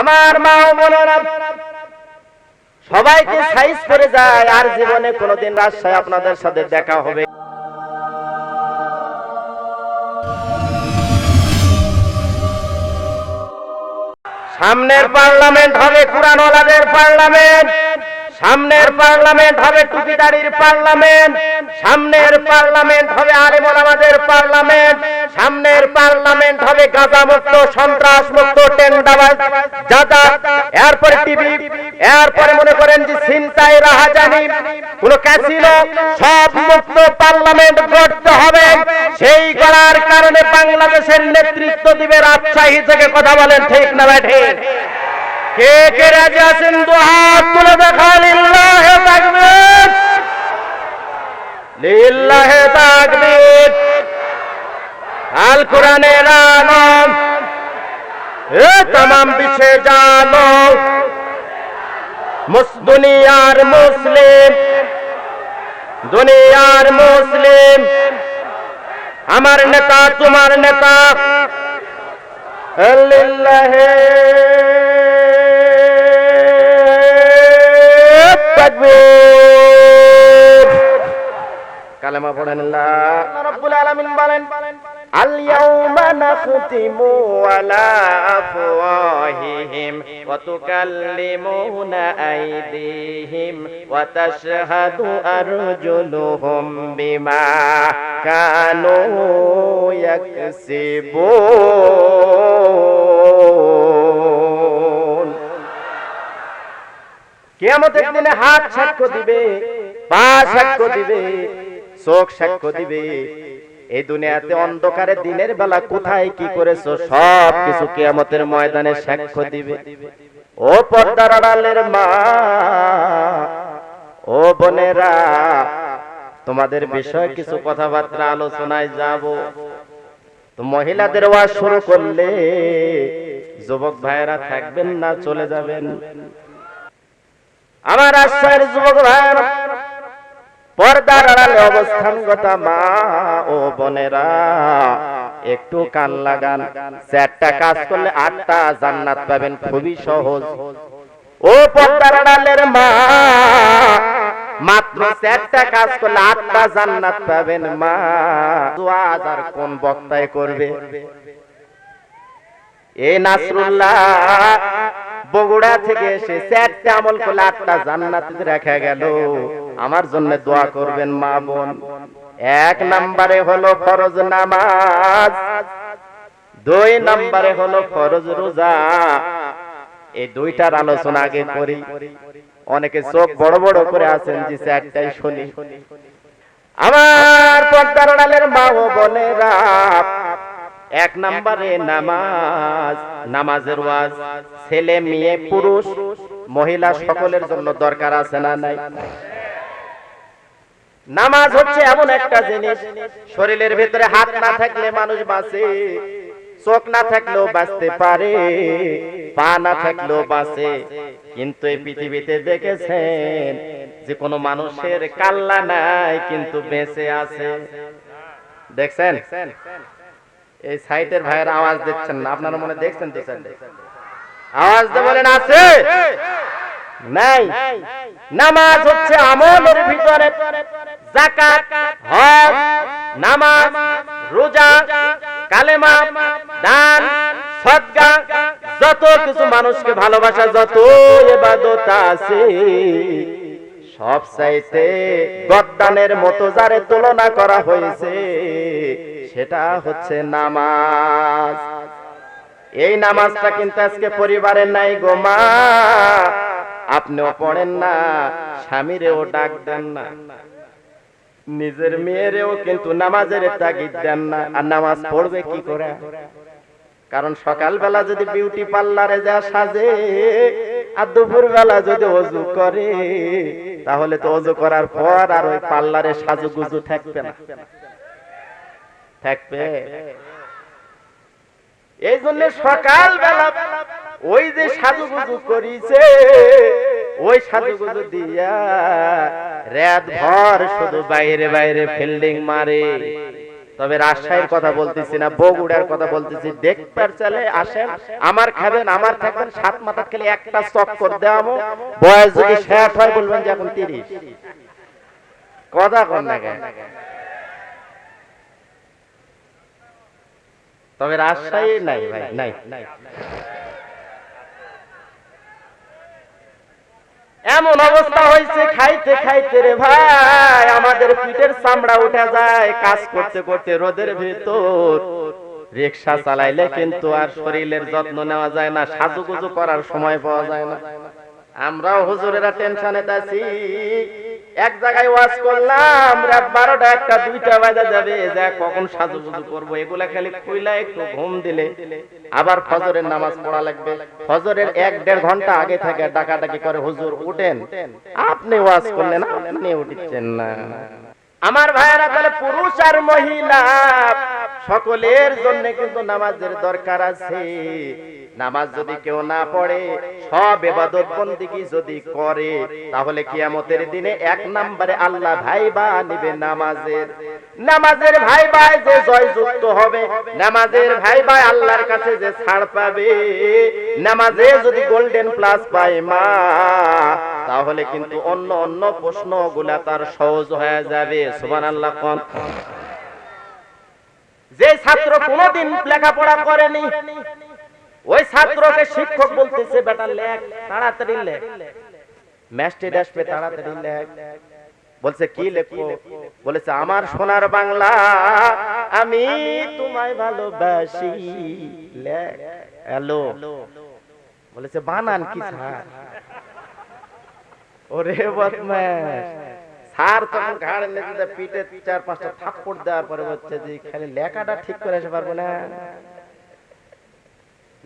আমার মা বোনেরা, সবাইকে সাইজ করে যায়, আর জীবনে কোনোদিন রাজশাহী আপনাদের সাথে দেখা হবে। সামনের পার্লামেন্ট হবে কুরআনওয়ালাদের পার্লামেন্ট, সামনের পার্লামেন্ট হবে টুপিদারির পার্লামেন্ট। সামনের পার্লামেন্ট হবে আলেমুল আমাদের পার্লামেন্ট। সামনের পার্লামেন্ট হবে গাঁজা মুক্ত সন্ত্রাস মুক্ত টেন্ডাবাজ যাদা এরপরে টিভি, এরপরে মনে করেন যে চিন্তাই রাহাজানি। কোন ক্যাসিনো, সব মুক্ত পার্লামেন্ট গড়তে হবে। সেই করার কারণে বাংলাদেশের নেতৃত্ব দিবে রাজশাহী থেকে কথা বলেন, ঠিক না ব্যাঠে কে কে রাজি আছেন? দু হাত তুলে দেখান লিল্লাহে তাকবীর। লিল্লাহে তাকবীর আল কোরআনের আলম এ तमाम বিশ্বে জানো মুস দুনিয়ার মুসলিম দুনিয়ার মুসলিম আমার নেতা তোমার নেতা লিল্লাহে তাকবীর কালেমা পড়েন আল্লাহ রাব্বুল আলামিন বলেন, আল ইয়াউমা নাখতিমু আলা আফওয়াহিহিম ওয়া তুকাল্লিমুনা আইদিহিম ওয়া তাশহাদু আরজুলুহুম বিমা কানু ইয়াকসিবুন। কিয়ামতের দিনে হাত সাক্ষ্য দিবে, পা সাক্ষ্য দিবে চোখ সাক্ষ্য দিবে। এই দুনিয়াতে অন্ধকারে দিনের বেলা কোথায় কি করেছ সব কিছু কিয়ামতের ময়দানে সাক্ষ্য দিবে। ও পর্দার আড়ালের মা ও বোনেরা তোমাদের বিষয়ে কিছু কথাবার্তা আলোচনায় যাব। তো মহিলাদের ওয়াজ শুরু করলে যুবক ভাইয়েরা থাকবেন না চলে যাবেন। আমার আশ্রয়ের যুবক ভাইয়েরা পর্দার আড়ালে অবস্থানগত মা ও বোনেরা, একটু কান লাগান। চারটা কাজ করলে আটটা জান্নাত পাবেন, খুবই সহজ। ও পর্দার আড়ালের মা, মাত্র চারটা কাজ করলে আটটা জান্নাত পাবেন মা। আজ আর কোন বক্তায় করবে? এ নাসরুল্লাহ, বগুড়া থেকে এসে চারটে আমল করলে আটটা জান্নাতে রাখা গেল। আমার জন্য দোয়া করবেন মা বোন। এক নম্বরে হলো ফরজ নামাজ, দুই নম্বরে হলো ফরজ রোজা। এই দুইটার আলোচনা আগে করি। অনেকে চোখ বড় বড় করে আছেন যে চারটাই শুনি। আমার পর্দার আড়ালের মা ও বোনেরা এক নম্বরে নামাজ নামাজের ওয়াজ ছেলে মেয়ে পুরুষ মহিলা সকলের জন্য দরকার আছে না নাই? নামাজ হচ্ছে এমন একটা জিনিস শরীরের ভিতরে হাত না থাকলে মানুষ বাঁচে চোখ না থাকলেও বাঁচতে পারে পা না থাকলেও বাঁচে। কিন্তু এই পৃথিবীতে দেখেছেন যে কোনো মানুষের কাল্লা নাই কিন্তু বেঁচে আছে। দেখছেন? এই সাইটের ভাইয়ের আওয়াজ দিচ্ছেন না? আপনারা মনে দেখছেন তো স্যার? আওয়াজ দিয়ে বলেন আছে। নাই। নামাজ হচ্ছে আমলের ভিতরে। যাকাত হজ নামাজ রোজা কালেমা দান সদকা যত কিছু মানুষকে ভালোবাসা যত ইবাদত আছে। সব চাইতে গদ্দানের মতো যারে তুলনা করা হয়েছে সেটা হচ্ছে নামাজ। এই নামাজটা কিন্তু আজকে পরিবারের নাই গো মা। আপনিও পড়েন না স্বামীরেও ডাক দেন না। নিজের মেয়েরেও কিন্তু নামাজের তাগিদ দেন না আর নামাজ পড়বে কি করে? কারণ সকালবেলা যদি বিউটি পার্লারে যা সাজে আর দুপুর বেলা যদি অজু করে তাহলে তো অজু করার পর আর ওই পার্লারে সাজু গুজু থাকবে না। থাকবে এই জন্য সকাল বেলা ওই যে সাজু সাজুগুজু করিছে ওই সাজু সাজুগুজু দিয়া রাত ভর শুধু বাইরে বাইরে ফিল্ডিং মারে। তবে রাজশাহীর কথা বলতেছি না, বগুড়ার কথা বলতেছি। দেখবার চলে আসেন, আমার খাবেন, আমার থাকবেন, সাত মাথা খেলে একটা চক্কর দেওয়ামো, বয়স যদি ষাট হয় বলবেন যে এখন তিরিশ। কথা কর না কেন? তবে রাজশাহী নাই ভাই, নাই। এমন অবস্থা হয়েছে, খাইতে খাইতে রে ভাই, আমাদের পিঠের চামড়া উঠে যায়, কাজ করতে করতে রোদের ভেতর। রিক্সা চালাইলে কিন্তু আর শরীরের যত্ন নেওয়া যায় না, সাজুগুজু করার সময় পাওয়া যায় না। আমরাও হুজুরেরা টেনশনে আছি। এক জায়গায় ওয়াজ করলাম, রাত বারোটা একটা, দুইটা বাজা যাবে, যা কখন সাজুগুজু করব, এগুলা খালি কইলা একটু ঘুম দিলে। আবার ফজরের নামাজ পড়া লাগবে। ফজরের এক দেড় ঘণ্টা আগে থেকে ডাকাডাকি করে, হুজুর, উঠেন। আপনি ওয়াজ করলেন, আপনি উঠছেন না। আমার ভাইয়েরা তাহলে পুরুষ আর মহিলা, সকলের জন্য কিন্তু নামাজের দরকার আছে। নামাজ যদি কেউ না পড়ে, সব এবাদত বন্দিগি যদি করে, তাহলে কিয়ামতের দিনে এক নম্বরে আল্লাহ ভাই বা নিবে নামাজের। নামাজের ভাই ভাই যে জয়যুক্ত হবে, নামাজের ভাই ভাই আল্লাহর কাছে যে ছাড় পাবে, নামাজে যদি গোল্ডেন প্লাস পায় মা, তাহলে কিন্তু অন্য অন্য প্রশ্নগুলা তার সহজ হয়ে যাবে। যে ছাত্র কোনোদিন লেখাপড়া করেনি, ওই ছাত্রকে শিক্ষক বলতেছে, বেটা লেখ, তাড়াতাড়ি লেখ। ম্যাস্টে আসবে তাড়াতাড়ি লেখ। বলছে, কি লেখবো বলেছে, আমার সোনার বাংলা, আমি তোমায় ভালোবাসি। লেখ, হ্যালো। বলেছে, বানান কি ওরে বদমাস স্যার তখন ঘাড় নেচে পিঠে চার পাঁচটা থাপ্পড় দেওয়ার পরে হচ্ছে যে খালি লেখাটা ঠিক করে আসতে পারব না।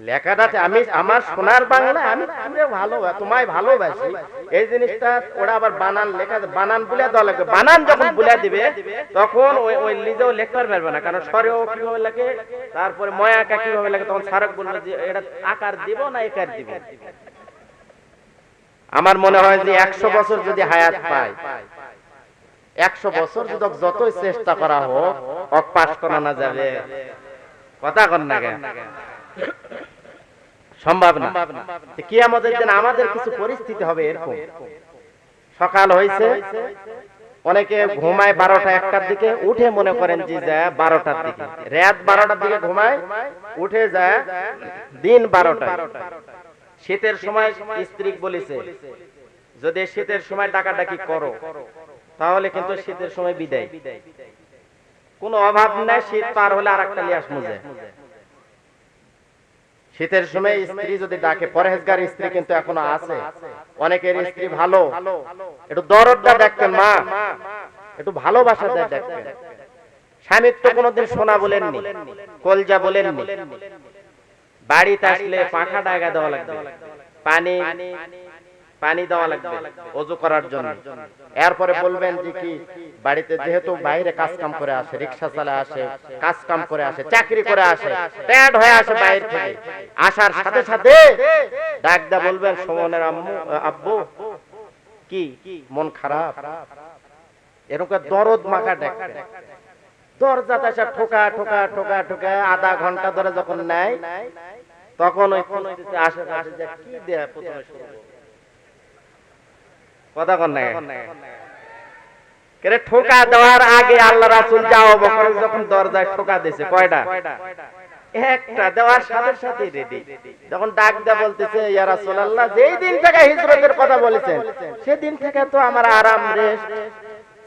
লেখাটা আমি আমার সোনার বাংলা আমি পুরো ভালো তোমায় ভালোবাসি। এই জিনিসটা ওরা আবার বানান লেখা বানান বুলে দেওয়া লাগবে বানান যখন বুলে দিবে তখন ওই ওই নিজেও লিখতে পারবে না। কারণ স্বরেও কীভাবে লাগে তারপরে ময়াকা কীভাবে লাগে তখন সারক বলবে যে এটা আকার দিব না একার দিব। আমার মনে হয় যে একশো বছর যদি হায়াত পায় একশো বছর যদি যতই চেষ্টা করা হোক, অক পাশ করানো যাবে। কথা কন না কেন? সম্ভব না। কি আমাদের দিন আমাদের কিছু পরিস্থিতি হবে এরকম। সকাল হয়েছে অনেকে ঘুমায় বারোটা একটার দিকে, উঠে মনে করেন যে যায় বারোটার দিকে। রাত বারোটার দিকে ঘুমায়, উঠে যায় দিন বারোটা শীতের সময় স্ত্রী বলেছে, যদি শীতের সময় ডাকাডাকি করো তাহলে কিন্তু শীতের সময় বিদায়। কোনো অভাব নাই শীত পার হলে আর একটা লিয়াস মুজে শীতের সময় স্ত্রী যদি ডাকে পরহেজগার স্ত্রী কিন্তু এখনও আছে। অনেকের স্ত্রী ভালো। একটু দরদটা দেখতেন মা। একটু ভালোবাসা দেখতেন। স্বামীর তো কোনোদিন সোনা বলেননি। কলজা বলেননি। বাড়িতে আসলে পাখা ডাগা দেওয়া লাগবে। পানি পানি দেওয়া লাগবে অজু করার জন্য। এরপরে বলবেন যে কি বাড়িতে যেহেতু বাইরে কাজ কাম করে আসে রিক্সা চালা আসে কাজ কাম করে আসে চাকরি করে আসে ট্যাড হয়ে আসে বাইরে থেকে। আসার সাথে সাথে ডাক দা বলবেন সুমনের আম্মু আব্বু কি? মন খারাপ? এরকম দরদ মাখা ডাক। দরজাতে এসে ঠোকা ঠোকা ঠোকা ঠোকা আধা ঘণ্টা ধরে যখন নেয় তখন ওই ফোন আসে আসে যে কি দেয়া প্রথমে শুরু কথা কন কেরে ঠোকা দেওয়ার আগে আল্লাহ রাসূল যাও বকর যখন দরজায় ঠোকা দিয়েছে কয়টা? একটা দেওয়ার সাথে সাথে রেডি যখন ডাক দেয়া বলতেছে ইয়া রাসূলুল্লাহ যেই দিন থেকে হিজরতের কথা বলেছেন সেদিন থেকে তো আমার আরাম রেস্ট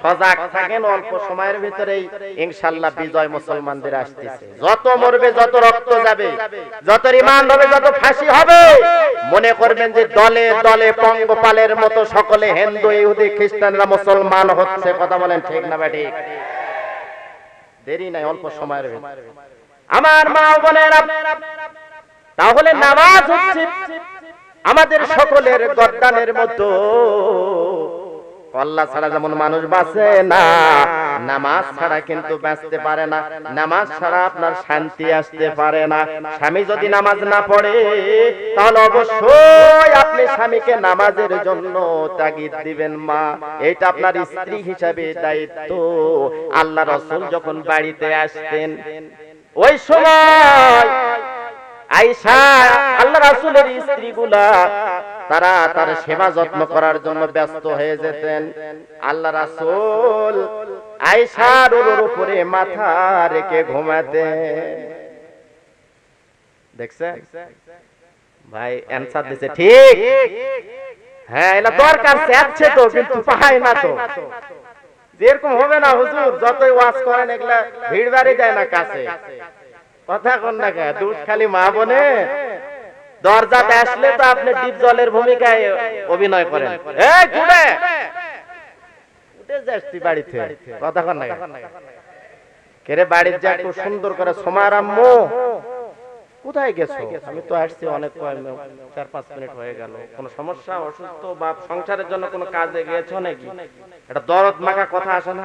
সজাগ থাকেন অল্প সময়ের ভিতরেই ইনশাল্লাহ বিজয় মুসলমানদের আসতেছে। যত মরবে যত রক্ত যাবে, যত রিমান্ড হবে, যত ফাঁসি হবে, মনে করবেন যে দলে দলে পঙ্গপালের মতো সকলে হিন্দু, ইহুদি, খ্রিস্টানরা মুসলমান হচ্ছে, কথা বলেন ঠিক না ঠিক? দেরি নাই, অল্প সময়ের ভিতরে। আমার মা বোনেরা, তাহলে নামাজ হচ্ছে আমাদের সকলের গদ্দানের মতো আল্লাহ ছাড়া যেমন মানুষ বাঁচে না, নামাজ ছাড়া কিন্তু বাঁচতে পারে না। নামাজ ছাড়া আপনার শান্তি আসতে পারে না। স্বামী যদি নামাজ না পড়ে, তাহলে অবশ্যই আপনি স্বামীকে নামাজের জন্য তাগিদ দিবেন মা। এটা আপনার স্ত্রী হিসাবে দায়িত্ব। আল্লাহ রসুল যখন বাড়িতে আসতেন, ওই সময় আল্লাহ রাসূলের তারা তার সেবা যত্ন করার জন্য ব্যস্ত হয়ে যেতেন। আল্লাহ রাসূল ওর উপরে মাথা রেখে ঘুমাতেন। দেখছে ভাই দিছে, ঠিক। হ্যাঁ এটা দরকার চাচ্ছে তো, কিন্তু পায় না তো। যেরকম হবে না, হুজুর, যতই ওয়াজ করেন, এগুলা ভিড় বাড়ি যায় না কাছে। কথা কোন না কে? দুধ খালি মা বনে? দরজাতে আসলে তো আপনি ডিপ জলের ভূমিকায় অভিনয় করেন। এই কুড়ে উঠে যাস তুই বাড়িতে। কথা কোন না কে? কেরে বাড়ির যা একটু সুন্দর করে সোমার আম্মু কোথায় গেছো? আমি তো আসছি অনেক চার পাঁচ মিনিট হয়ে গেল। কোনো সমস্যা অসুস্থ বা সংসারের জন্য কোনো কাজে গিয়েছো নাকি? এটা দরদ মাখা কথা আসে না?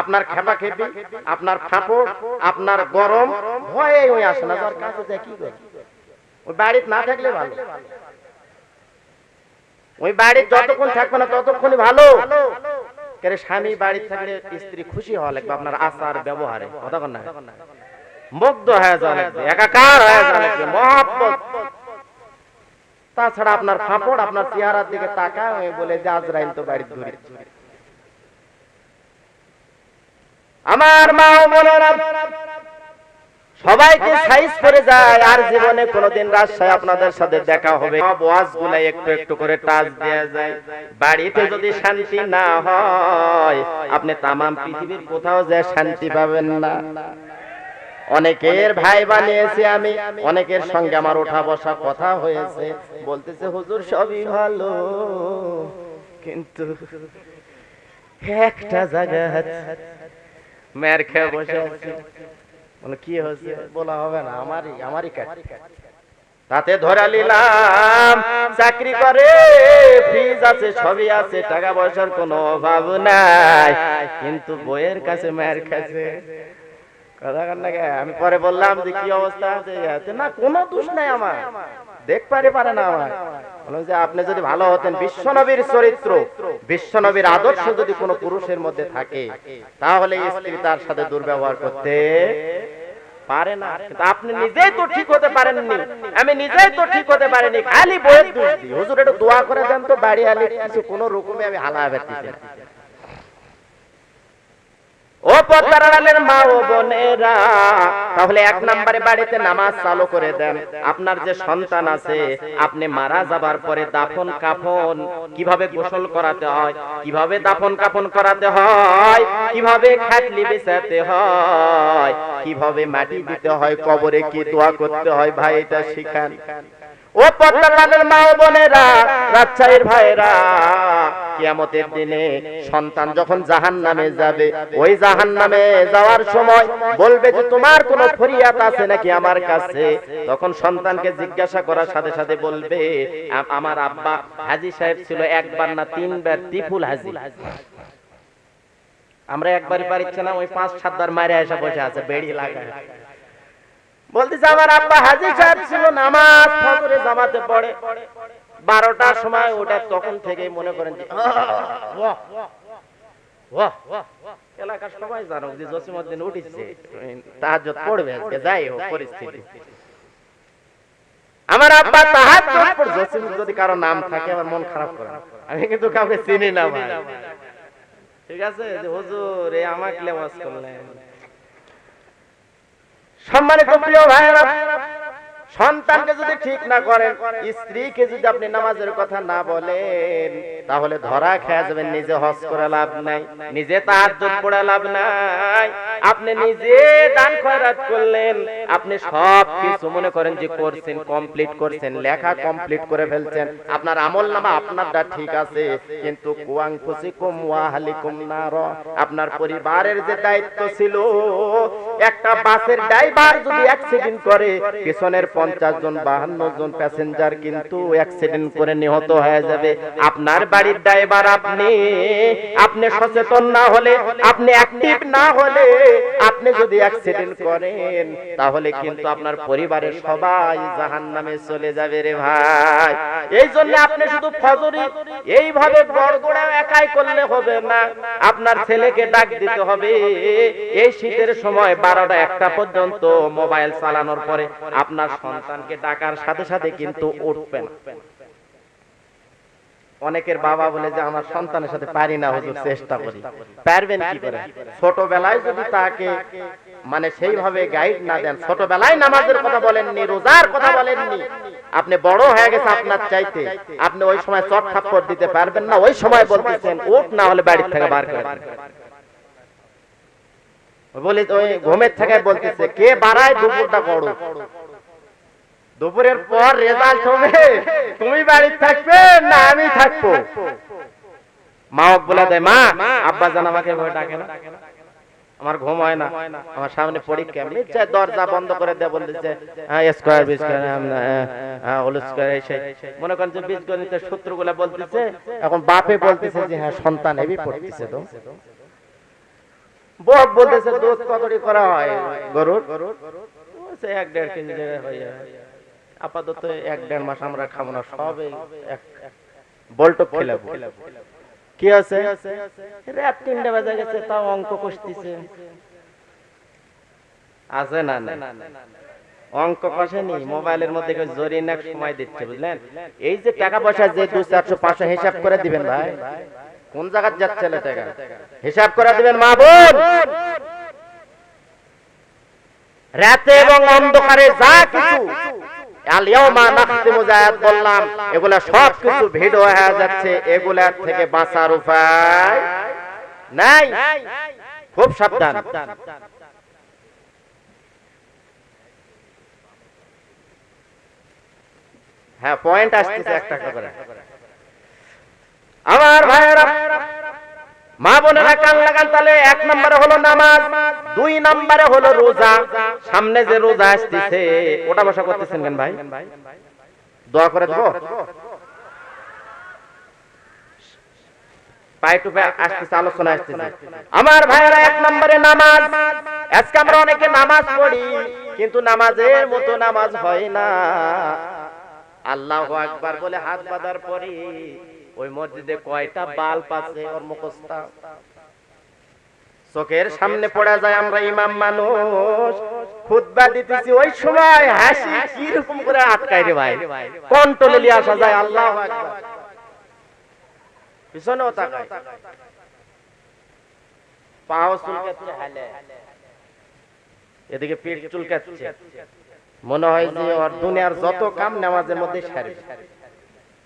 আপনার খেপা খেপি আপনার ফাপড় আপনার গরম ভয়ে ওই আসে না যার কাছে যায় কি করে? ওই বাড়িতে না থাকলে ভালো। ওই বাড়ির যতক্ষণ থাকবে না ততক্ষণই ভালো। কেরে স্বামী বাড়িতে থাকলে স্ত্রী খুশি হওয়া লাগবে আপনার আচার ব্যবহারে। কথা না। মুগ্ধ হয়ে যাওয়া লাগবে একাকার হয়ে যাওয়া লাগবে মহাব্বত। তাছাড়া আপনার ফাপড় আপনার চেহারার দিকে তাকায় বলে যে আজরাইল তো বাড়িতে ঘুরে আমার মা ও বোনেরা সবাইকে সাইজ করে যায় আর জীবনে কোনোদিন রাজশাহী আপনাদের সাথে দেখা হবে। ওয়াজ একটু একটু করে টাচ দেয়া যায়। বাড়িতে যদি শান্তি না হয় আপনি তামাম পৃথিবীর কোথাও যায় শান্তি পাবেন না। অনেকের ভাই বানিয়েছি আমি অনেকের সঙ্গে আমার ওঠা বসা কথা হয়েছে। বলতেছে হুজুর সবই ভালো। কিন্তু একটা জায়গা মেয়ের খেয়ে বসে আছি। বলে কি হয়েছে? বলা হবে না আমারই আমারই কাজ তাতে ধরা নিলাম চাকরি করে ফ্রিজ আছে সবই আছে টাকা পয়সার কোনো অভাব নাই। কিন্তু বইয়ের কাছে মায়ের কাছে কথা আমি পরে বললাম যে কি অবস্থা? আছে না কোনো দোষ নাই আমার। দেখ পারে পারে না আমার। আপনি যদি ভালো হতেন, বিশ্বনবীর চরিত্র, বিশ্বনবীর আদর্শ যদি কোনো পুরুষের মধ্যে থাকে, তাহলে স্ত্রী তার সাথে দুর্ব্যবহার করতে আপনি নিজেই তো ঠিক হতে পারেননি। আমি নিজেই তো ঠিক হতে দোয়া। হালা ও মা ও বোনেরা, তাহলে এক বাড়িতে নামাজ চালু করে দেন। আপনার যে সন্তান আছে, আপনি মারা যাবার পরে দাফন কাফন কীভাবে গোসল করাতে হয়, কীভাবে দাফন কাফন করাতে হয়, কীভাবে খাটলি হয়, কীভাবে মাটি দিতে হয়, কবরে কি দোয়া করতে হয়, ভাই, এটা শিখান। ও পদ্মার মা ও বোনেরা, রাজশাহীর ভাইরা কিয়ামতের দিনে সন্তান যখন জাহান নামে যাবে ওই জাহান নামে যাওয়ার সময় বলবে যে তোমার কোন ফরিয়াদ আছে নাকি আমার কাছে? তখন সন্তানকে জিজ্ঞাসা করার সাথে সাথে বলবে আমার আব্বা হাজি সাহেব ছিল একবার না তিনবার ত্রিপুল হাজি। আমরা একবারই পারিচ্ছে না ওই পাঁচ সাতবার মারে এসে বসে আছে বেড়ি লাগায়। বলতেছে আমার আব্বা হাজি সাহেব ছিল নামাজ ফজরে জামাতে পড়ে। বারোটার সময় ওটা তখন থেকে মনে করেন যে আহ, ওয়াহ, ওয়াহ, ওয়াহ। এলাকার সবাই জানো যে জসিমউদ্দিন উঠিছে। তাহাজ্জুদ পড়বে আজকে যাই হোক পরিস্থিতি। আমার আব্বা তাহাজ্জুদ পড়ে জসিম যদি কারও নাম থাকে আমার মন খারাপ করে আমি কিন্তু কাউকে চিনি না ভাই। ঠিক আছে? যে হুজুর আমাকে লেবাস করলেন। সম্মানিত প্রিয় ভাইরা সন্তানকে যদি ঠিক না করেন, স্ত্রীকে যদি আপনি নামাজের কথা না বলেন, তাহলে ধরা খেয়ে যাবেন, নিজে হজ করে লাভ নাই, নিজে তাহাজ্জুদ পড়ে লাভ নাই। আপনি নিজে দান খয়রাত করলেন, আপনি সব কিছু মনে করেন যে করছেন কমপ্লিট করছেন, লেখা কমপ্লিট করে ফেলছেন। আপনার আমল নামা আপনারটা ঠিক আছে, কিন্তু কুয়াং ফুসিকুম ওয়াহালিকুম নার। আপনার পরিবারের যে দায়িত্ব ছিল, একটা বাসের ড্রাইভার যদি অ্যাক্সিডেন্ট করে, পিছনের পঞ্চাশ জন বাহান্ন জন প্যাসেঞ্জার কিন্তু অ্যাক্সিডেন্ট করে নিহত হয়ে যাবে। আপনার বাড়ির ড্রাইভার আপনি আপনি সচেতন না হলে, আপনি অ্যাক্টিভ না হলে আপনি যদি অ্যাক্সিডেন্ট করেন, তাহলে কিন্তু আপনার পরিবারের সবাই জাহান্নামে চলে যাবে রে ভাই। এই জন্য আপনি শুধু ফজরি, এইভাবে গড়গড়া একাই করলে হবে না। আপনার ছেলেকে ডাক দিতে হবে। এই শীতের সময় বারোটা একটা পর্যন্ত মোবাইল চালানোর পরে আপনার সন্তানকে ডাকার সাথে সাথে কিন্তু উঠবেন অনেকের বাবা বলে যে, আমার সন্তানের সাথে পারি না, হুজুর, চেষ্টা করি। পারবেন কি করে? ছোটবেলায় যদি তাকে মানে সেইভাবে গাইড না দেন, ছোটবেলায় নামাজের কথা বলেননি, রোজার কথা বলেননি, আপনি বড় হয়ে গেছে আপনার চাইতে, আপনি ওই সময় চট থাপ্পড় দিতে পারবেন না, ওই সময় বলতেছেন, উঠ না হলে বাড়ি থেকে বার করে। বলি ওই ঘুমের থেকে বলতেছে, কে বাড়ায়, দুপুরটা করো দুপুরের পর রেজাল্ট হবে। তুমি বাড়ি থাকবে না আমি থাকব। মা বলে দেয়, মা, আব্বা জান আমাকে ভয় ডাকে না। আমার ঘুম হয় না। আমার সামনে পরীক্ষা। এমনি দরজা বন্ধ করে দেয় বলতেছে স্কোয়ার বি স্কোয়ার মনে করেন যে, বীজগণিতের সূত্রগুলো বলতেছে, এখন বাপে বলতেছে যে হ্যাঁ সন্তান এবি পড়তেছে তো। বক বলতেছে, দুধ কতটি করা হয় গরুর? সে এক দেড় কেজি হয়ে যায়। আপাতত এক দেড় মাস আমরা খাব না সব বল্টু খেলাবো কি আছে রাত তিনটা বাজে গেছে তাও অঙ্ক কষতেছে আছে না না অঙ্ক কষেনি মোবাইলের মধ্যে কেউ জরিয়ে না সময় দিচ্ছে বুঝলেন এই যে টাকা পয়সা যে দু চারশো পাঁচশো হিসাব করে দিবেন ভাই কোন জায়গায় যাচ্ছে না টাকা হিসাব করে দিবেন মা বোন রাতে এবং অন্ধকারে যা কিছু বললাম, এগুলা সব কিছু ভিডিও হয়ে যাচ্ছে, এগুলার থেকে বাঁচার উপায় নাই। খুব সাবধান। হ্যাঁ পয়েন্ট আসতেছে একটা করে। আমার ভাইয়েরা মা বোনেরা কান লাগান তাহলে এক নম্বরে হলো নামাজ, দুই নম্বরে হলো রোজা। সামনে যে রোজা আসতেছে, ওটা বসা করতেছেন কেন ভাই? দোয়া করে দেবো? আমার ভাইয়েরা, এক নম্বরে নামাজ। আজকে আমরা অনেকে নামাজ পড়ি, কিন্তু নামাজের মতো নামাজ হয় না। আল্লাহ আকবার বলে হাত বাঁধার পরে ওই মসজিদে কয়টা বাল পাচ্ছে ওর মুখস্থা? চোখের সামনে পড়া যায় আমরা ইমাম মানুষ। খুতবা দিতেছি, ওই সময় হাসি কীরকম করে আটকায় রে ভাই। কন্ট্রোলে নিয়ে আসা যায়, আল্লাহ পাও এদিকে পেট চুলকাচ্ছে। মনে হয় যে ওর দুনিয়ার যত কাম নামাজের মধ্যে সারি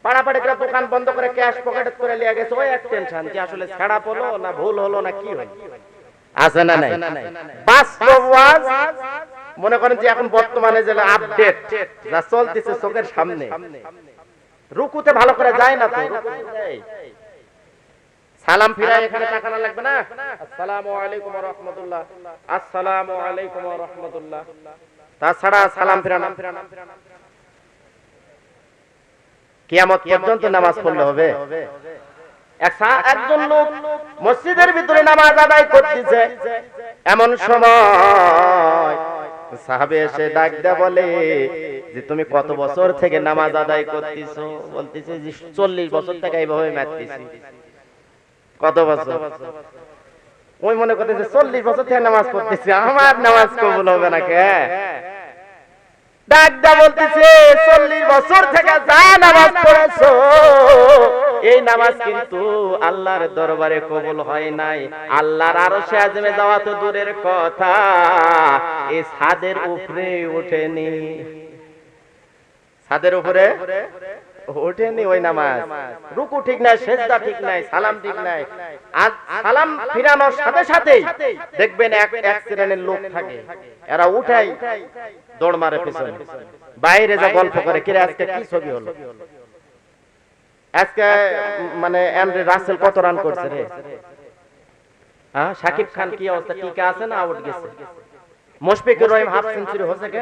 পাড়াপাড়ি করে দোকান বন্ধ করে ক্যাশ পকেটে করে লিয়ে গেছে। ওই এক টেনশন যে আসলে ছাড়া পড়ল না ভুল হলো না কি হলো। আছে না নাই? বাস্তব ওয়াজ মনে করেন যে এখন বর্তমানে যে আপডেট যা চলতেছে চোখের সামনে। রুকুতে ভালো করে যায় না তো সালাম ফিরাই এখানে তাকানো লাগবে না? আসসালামু আলাইকুম ওয়া রাহমাতুল্লাহ। আসসালামু আলাইকুম ওয়া রাহমাতুল্লাহ। তাছাড়া সালাম ফিরানো। কিয়ামত পর্যন্ত নামাজ পড়লে হবে। একজন লোক মসজিদের ভিতরে নামাজ আদায় করতেছে। এমন সময় সাহাবে এসে ডাক দেয়া বলে যে তুমি কত বছর থেকে নামাজ আদায় করতেছো? বলতেছে যে চল্লিশ বছর থেকে এইভাবে মারতেছি কত বছর? ওই মনে করতেছে চল্লিশ বছর থেকে নামাজ পড়তেছি। আমার নামাজ কবুল হবে না কে? ডাকদা বলতেছে, চল্লিশ বছর থেকে যা নামাজ পড়েছো, এই নামাজ কিন্তু আল্লাহর দরবারে কবুল হয় নাই। আল্লাহর আরও সে যাওয়া তো দূরের কথা এই ছাদের উপরে ওঠেনি। ছাদের উপরে? ওঠেনি ওই নামাজ। রুকু ঠিক নাই, সেজদা ঠিক নাই, সালাম ঠিক নাই। আর সালাম ফিরানোর সাথে সাথেই দেখবেন এক এক শ্রেণির লোক থাকে, এরা উঠাই দৌড় মারে পিছনে। বাইরে যা গল্প করে, কিরে আজকে কি ছবি হলো? আজকে মানে অ্যান্ড্রে রাসেল কত রান করছে রে? হ্যাঁ সাকিব খান কি অবস্থা? টিকা আছে না আউট গেছে? মুশফিকুর রহিম হাফ সেঞ্চুরি হচ্ছে কে?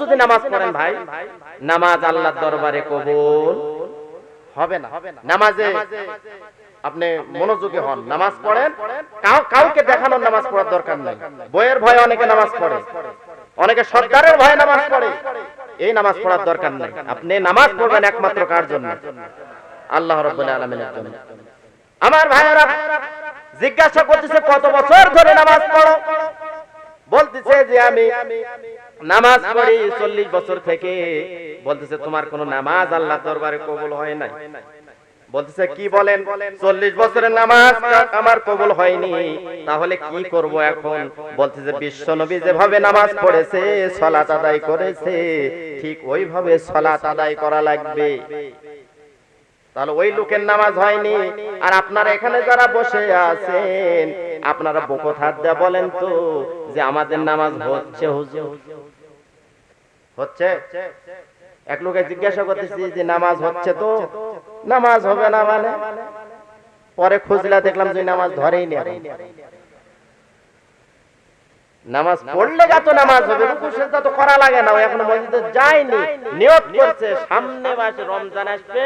যদি নামাজ পড়েন ভাই, নামাজ দরবারে কবুল হবে না। নামাজে আপনি মনোযোগী হন। নামাজ পড়েন কাউকে দেখানোর নামাজ পড়ার দরকার নাই। বইয়ের ভয়ে অনেকে নামাজ পড়ে। অনেকে সরকারের ভয়ে নামাজ পড়ে। এই নামাজ পড়ার দরকার নাই। আপনি নামাজ পড়বেন একমাত্র কার জন্য? আল্লাহ রাব্বুল আলামিনের জন্য। আমার ভাইয়েরা জিজ্ঞাসা করতেছে কত বছর ধরে নামাজ পড়ো? বলতেছে যে আমি নামাজ পড়ি চল্লিশ বছর থেকে। বলতেছে তোমার কোন নামাজ আল্লাহ দরবারে কবুল হয় নাই? বলতেছে, কি বলেন? চল্লিশ বছরের নামাজ আমার কবুল হয়নি। তাহলে কি করব এখন? বলতেছে, বিশ্ব নবী যেভাবে নামাজ পড়েছে, সলাত আদায় করেছে, ঠিক ওইভাবে সলাত আদায় করা লাগবে। তাহলে ওই লোকের নামাজ হয়নি। আর আপনারা এখানে যারা বসে আছেন, আপনারা বকত হাত বলেন তো যে আমাদের নামাজ হচ্ছে হচ্ছে? এক লোকে জিজ্ঞাসা করতেছি যে নামাজ হচ্ছে তো? নামাজ হবে না মানে? পরে খুঁজলা দেখলাম যে নামাজ ধরেই নি নামাজ পড়লে গা তো নামাজ হবে রুকু সেজদা তো করা লাগে না। এখনও মসজিদে যায়নি নিয়ত করছে সামনে মাসে রমজান আসবে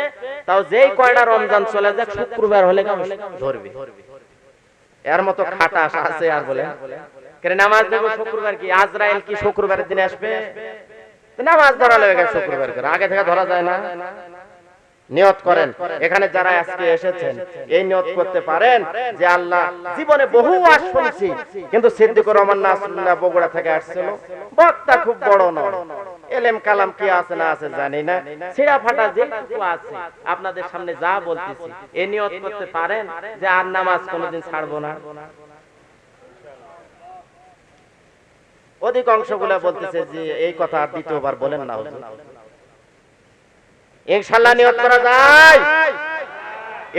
তাও যেই কয়টা রমজান চলে যাক শুক্রবার হলে গা ধরবে? এর মতো খাটা আছে আর বলে? কেন নামাজ দেবো শুক্রবার কি? আজরাইল কি শুক্রবারের দিন আসবে? নামাজ ধরা লেগে গেছে শুক্রবার করে। আগে থেকে ধরা যায় না? নিয়ত করেন। এখানে যারা আজকে এসেছেন এই নিয়ত করতে পারেন যে আল্লাহ জীবনে বহু আশ শুনছি কিন্তু সিদ্দিকুর রহমান নাসরুল্লাহ বগুড়া থেকে আসছিল। বক্তা খুব বড় নয়। এলেম কালাম কি আছে না আছে জানি না। ছিড়া ফাটা যেটুকু আছে আপনাদের সামনে যা বলতেছি এই নিয়ত করতে পারেন যে আর নামাজ কোনোদিন ছাড়বো না। অধিকাংশগুলা বলতেছে যে এই কথা আর দ্বিতীয়বার বলেন না হুজুর। ইনশাল্লাহ নিয়ত করা যায়।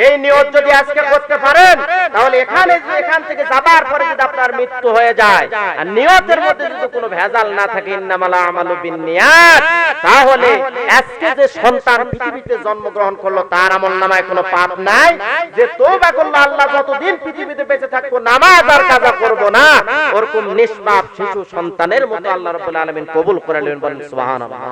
এই নিয়ত যদি আজকে করতে পারেন, তাহলে এখানে এখান থেকে যাবার পরে যদি আপনার মৃত্যু হয়ে যায়, আর নিয়তের মধ্যে যদি কোনো ভেজাল না থাকে, ইন্নামালা আমালু বিন্নিয়াত, তাহলে আজকে যে সন্তান পৃথিবীতে জন্মগ্রহণ করল, তার আমল নামায় কোনো পাপ নাই, যে তওবা করল, আল্লাহ যতদিন পৃথিবীতে বেঁচে থাকব, নামাজ আর কাজা করব না, ওরকম নিষ্পাপ শিশু সন্তানের মতো আল্লাহ রাব্বুল আলামিন কবুল করে নেবেন, বলেন সুবহানাল্লাহ।